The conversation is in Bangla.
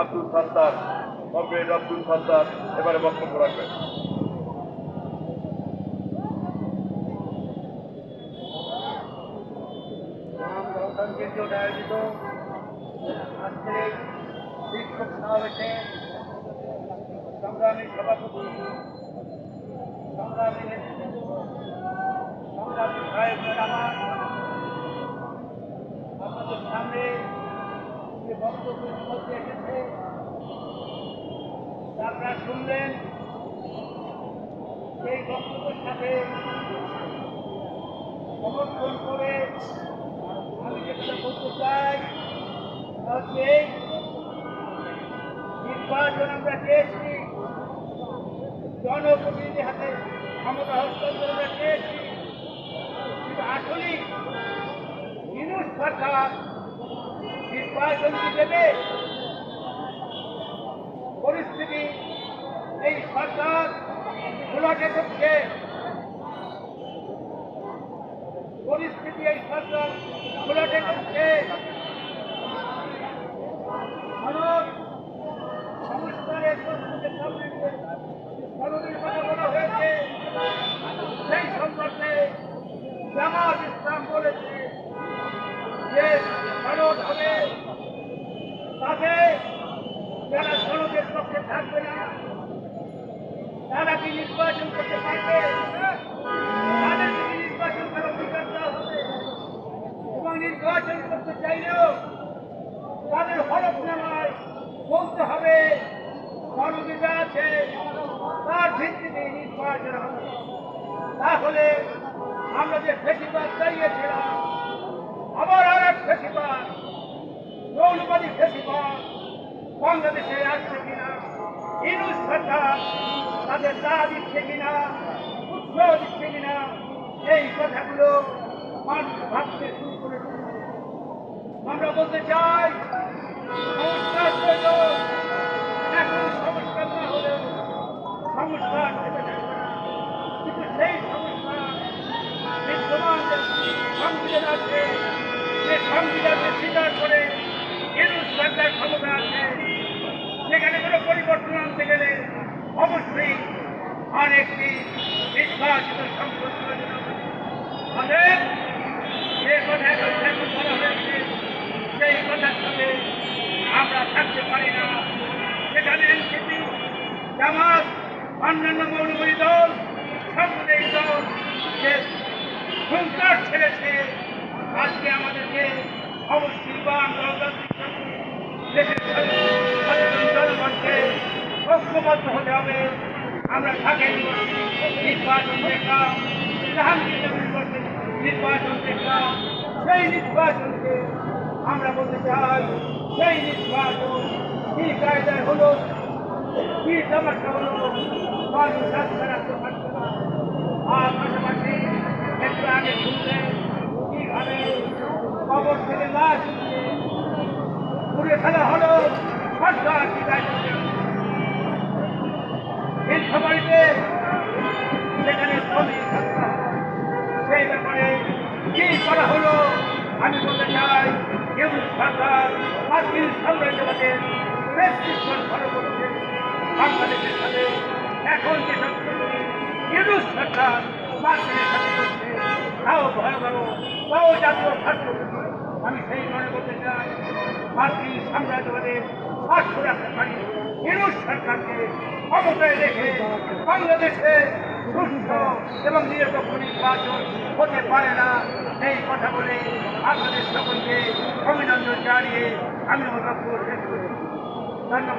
আব্দুল সাত্তার কমরেড আব্দুল সাত্তার এবারে বক্তব্য রাখবেন। গণতন্ত্রের আয়োজিত সংগ্রামী সভাপতি, সংগ্রামী সংগ্রামী সাহেব আমার আপনাদের সামনে যে বক্তব্যের মধ্যে এসেছে আপনারা শুনলেন সেই বক্তব্যের সাথে সমর্থন করে আমি যেটা বলতে চাই হচ্ছে নির্বাচন আমরা চেয়েছি জনপ্রতিনিধি হাতে ক্ষমতা হস্তান্তর আমরা চেয়েছি, কিন্তু আসলে বিনুষ সরকার নির্বাচন কি দেবে। পরিস্থিতি এই সরকার ঘোলাটে করছে। পরিস্থিতি এই সরকার ঘোলাটে করছে। তারা নির্বাচন করতে পারবে তাদের নির্বাচন করতে চাইলেও তাদের হলফনামায় বলতে হবে সংবিধান আছে, তার ভিত্তিতে নির্বাচন হবে। তাহলে আমরা যে ফেসিবাদ দাঁড়িয়েছিলাম, আবার আর এক ফেসিবাদ, মৌলবাদী ফেসিবাদ বাংলাদেশে আসছে কিনা ইনুস সরকার তাদের তা দিচ্ছে কিনা, উৎসাহ দিচ্ছে কিনা, এই কথাগুলো মানুষ ভাবতে শুরু করে আমরা বলতে চাই সংস্কার। কিন্তু সেই আছে স্বীকার করে কেন্দ্র সরকার ক্ষমতা আছে সেখানে কোনো পরিবর্তন আনতে গেলে অবশ্যই অনেকটি নির্বাচিত সংসদ প্রয়োজন হবে। অতএব যে কথা এখন এখন বলা হয়েছে সেই কথার আমরা থাকতে পারি না। সেখানে এনসিপি, জামাত, অন্যান্য মৌলবাদী দল সাম্প্রদায়িক দল, যে হুঙ্কার ছেড়েছে, আজকে আমাদেরকে অবশ্যই বা গণতান্ত্রিক দেশের জনগণকে ঐক্যবদ্ধ হতে হবে। আমরা থাকেন নির্বাচন দেখলাম জাহাঙ্গীর নির্বাচন দেখলাম সেই নির্বাচনকে আমরা বলতে চাই, সেই নির্বাচন কি কায়দায় হলো, কি সমস্যা হলো মানুষ রাস্তা না আর পাশাপাশি আগে ফেলা হলো, সরকার? সরকার মার্কিন সাম্রাজ্যবাদের করছে বাংলাদেশের সাথে এখন যে সরকার সাথে করছে, তাও ভয়াবহ, তাও জাতীয় স্বার্থ আমি সেই মনে করতে চাই মার্কিন সাম্রাজ্যবাদের স্বার্থ রাখতে পারি ইউনুস সরকারকে ক্ষমতায় রেখে বাংলাদেশে সুস্থ এবং নিরপেক্ষ নির্বাচন হতে পারে না। এই কথা বলে আপনাদের সকলকে অভিনন্দন জানিয়ে আমি অনুরোধ করছি। ধন্যবাদ।